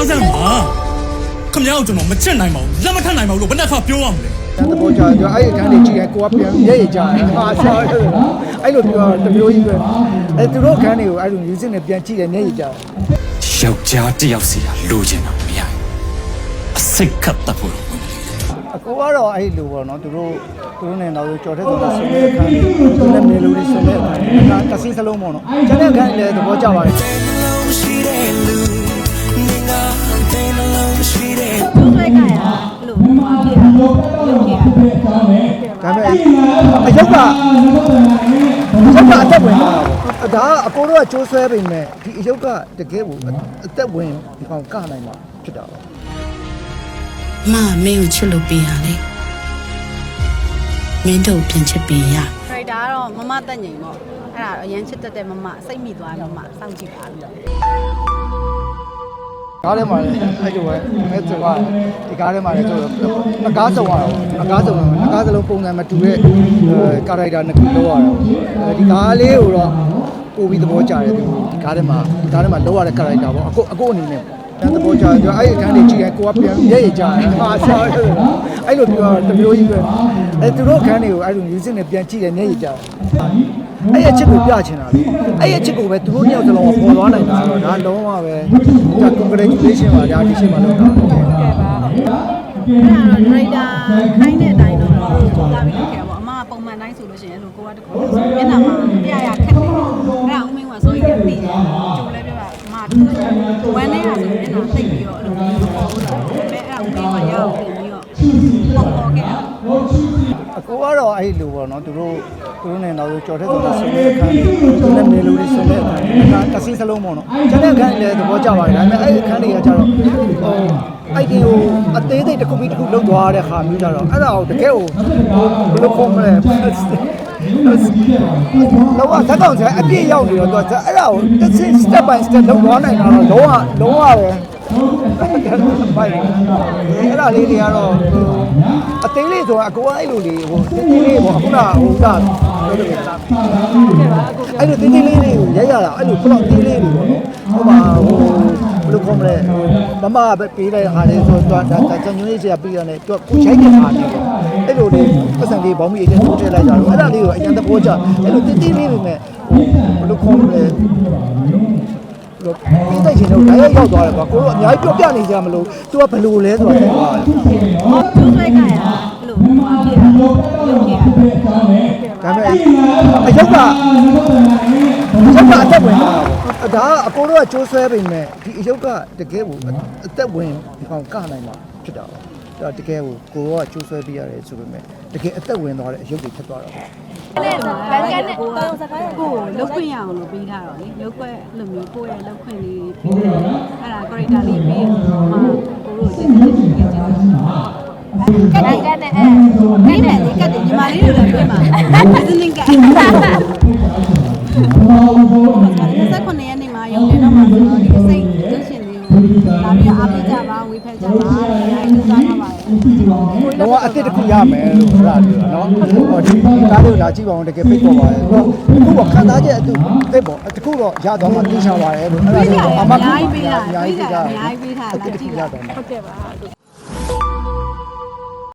သွားစမ်းပါခမ ्या ကိုကျွန်တော်မချက်နိုင်ပါဘူးလက်မထနိုင်ပါဘူးလို့ဘယ်နှခါပြောရမလဲတဘောကြတယ်အဲ့ဒီခန်းလေးကြည့်ရင်ကိုကပြန်ရဲရကြတယ်ဟာဆောအဲ့လိုပြောတမျိုးကြီးပဲအဲ့သူတို့ခန်းတွေကိုအဲ့လို music နဲ့ပြန်ကြည့်တယ်နေရကြတယ်ယောက်ျားတစ်ယောက်စီကလိုချင်တာမရဘူးအစိတ်ခတ်တတ်ဖို့တော့ဝင်မလို့အကိုကတော့အဲ့လိုပေါ့နော်သူတို့သူတို့နဲ့တော့ကြော်တဲ့သူတို့ဆွေးနွေးခန်းလေးသူနဲ့မေလိုလေးဆွေးနွေးခန်းလေးဒါတဆီစလုံးပေါ့နော်ကျန်တဲ့ခန်းလည်းသဘောကျပါတယ် ပေမဲ့အယုတ်ကအယုတ်ကအသက်ဝင်လာတာပေါ့ဒါကအကိုတို့ကကြိုးဆွဲပေမဲ့ဒီအယုတ်ကတကယ်ကိုအသက်ဝင်ဒီကောင်ကနိုင်မှာဖြစ်တာပေါ့မမင်းကိုချစ်လို့ပေးရလေမင်းတို့ပြန်ချစ်ပေးရခရိုက်တာကတော့မမတက်ငိမ်ပေါ့အဲ့ဒါတော့အရန်ချစ်တတ်တဲ့မမစိတ်မိသွားတယ်မမစောင့်ကြည့်ပါလို့ ကားထဲမှာလည်းအဲ့လိုပဲအဲ့ဆိုကဒီကားထဲမှာလည်းဆိုတော့ငကားစုံရတော့ငကားစုံငကားစလုံးပုံစံမတူတဲ့ကာရိုက်တာနှစ်ခုလောက်ရတော့ဒီကားလေးကိုတော့ပို့ပြီးသဘောကျတယ်သူဒီကားထဲမှာဒီကားထဲမှာလောက်ရတဲ့ကာရိုက်တာပေါ့အခုအခုအနေနဲ့တဘောကြတယ်အဲ့ဒီခန်းလေးကြည့်ရင်ကိုကပြန်ရဲရကြတယ်ဟာဆောအဲ့လိုပြောတမျိုးကြီးပဲအဲ့သူတို့ခန်းတွေကိုအဲ့လို music နဲ့ပြန်ကြည့်တယ်နေရကြတယ် အဲ့ရဲ့ချစ်ကိုပြချင်တာလေအဲ့ရဲ့ချစ်ကိုပဲသူတို့ညောက်စလုံးပေါ်သွားနိုင်တာတော့ဒါလုံးဝပဲဒါ congratulation ပါဒါဒီချိန်မှာလောက်တာဟုတ်ကဲ့ပါအဲ့ဒါတော့ဒရိုက်တာခိုင်းတဲ့အတိုင်းတော့ကိုလာပြီးလုပ်ခဲ့ပါအမကပုံမှန်တိုင်းဆိုလို့ရှိရင်အဲ့လိုကိုကတခုဆိုမျက်နှာမှာတရားရခက်နေတယ်အဲ့ဒါဦးမင်းကဆိုရင်ပြီးတယ်ကျိုးလဲပြောတာအမတခုဝမ်းနေရဆိုမျက်နှာတိတ်ပြီး ကိုကတော့အဲ့လိုပေါ့နော်သူတို့သူတို့နဲ့တော့ကြော်တဲ့သူတို့ဆွေးနွေးခန်းသူနဲ့မေလိုလေးဆွေးနွေးခန်းဒါတဆီစလုံးပေါ့နော်ကျန်တဲ့ခန်းလည်းသဘောကျပါတယ်ဒါပေမဲ့အဲ့ဒီခန်းတွေကကျတော့ဟိုအဲ့ဒီကိုအသေးစိတ်တစ်ခုပြီးတစ်ခုလောက်သွားတဲ့ခါမျိုးကြတော့အဲ့ဒါကိုတကယ်ကိုဘယ်လိုခေါ်မလဲလောကသက်ကောင်ဆိုင်အပြည့်ရောက်နေတော့သူကအဲ့ဒါကိုတစ်ဆင့် step by step လောက်သွားနိုင်တာတော့လုံးဝလုံးဝပဲ ပိုက်အဲ့ဒါလေးတွေကတော့အသေးလေးဆိုတာအကိုကအဲ့လိုလေးဟိုတင်းတင်းလေးပေါ့အခုနဟိုကပြောလို့ရတာအဲ့လိုတင်းတင်းလေးတွေကိုရိုက်ရတာအဲ့လိုဘလောက်တင်းလေးတွေပေါ့နော်ဟိုမှာဟိုဘယ်လိုခေါ်မလဲမမပဲပေးတဲ့ဟာလေးဆိုတော့ဒါဒါချန်ညွှန်းလေးတွေကပြီးရတယ်သူကကိုရိုက်တဲ့ဟာလေးပေါ့အဲ့လိုလေးပတ်စံလေးဘောင်းမီအချင်းထိုးထည့်လိုက်ကြတော့အဲ့ဒါလေးကိုအရင်သဘောကျအဲ့လိုတင်းတင်းလေးတွေနဲ့ဟိုဘယ်လိုခေါ်မလဲ တော့ပြီးတဲ့ချိန်တော့ဓာတ်ရိုက်ရောက်သွားတယ်ကွာကိုတို့အများကြီးပြောပြနေကြမလို့ तू ကဘယ်လိုလဲဆိုတော့သိသွားတယ်ကျိုးဆွဲကြရလို့ဘာဖြစ်ရလဲလုပ်ခဲ့ရလဲဒါပေမဲ့အယုတ်ကအယုတ်ကအသက်ဝင်လာတာပေါ့ဒါကအကိုတို့ကကြိုးဆွဲပေမဲ့ဒီအယုတ်ကတကယ်ကိုအသက်ဝင်ဒီကောင်ကနိုင်မှာဖြစ်တာပေါ့ဒါတကယ်ကိုကိုတို့ကကြိုးဆွဲပြရတယ်ဆိုပေမဲ့တကယ်အသက်ဝင်သွားတဲ့အယုတ်တွေဖြစ်သွားတာပေါ့ နဲ့ဘန်ကန်နဲ့တောင်စကားကိုလုတ်ခွင့်ရအောင်လို့ပြီးထားတော့လေလုတ်ခွက်လိုမျိုးကိုယ့်ရဲ့လုတ်ခွင့်လေးပြီးတယ်အဲ့ဒါ character လေးပြီးတော့မှကိုတို့ကျေးဇူးတင်ကျေးဇူးတင်ကတ်ကတ်နဲ့အဲကတ်နဲ့လေကတ်တယ်ညီမလေးတွေလည်းပြင်ပါဘယ်စနစ်ကတ်29ရက်နေ့မှာရုံနေတော့မှာဆိုတော့ဒီစိတ်ကျရှင် လေးကိုလာပြီးအားပေးကြပါဝေဖန်ကြပါအဲဒါစားထားပါတယ်တော့အစ်စ်တစ်ခုရမယ်လို့ဆိုတာပြောတာနော်ဟောဒီကားလေးကိုလာကြည့်ပါဦးတကယ်ပိတ်ပေါ်ပါတယ်ဟောအခုကခံစားချက်အတူသိပေါ့တခုတော့ရတော့မှသိချပါတယ်လို့အဲ့ဒါပေးလေးတာတော့အအမများကူကြီးပေးတာအများပေးကြီးတာပေးတာအများကြီးပေးတာအစ်စ်လာတစ်ကြခုည့်ရတာတော့မှဟုတ်ကဲ့ပါ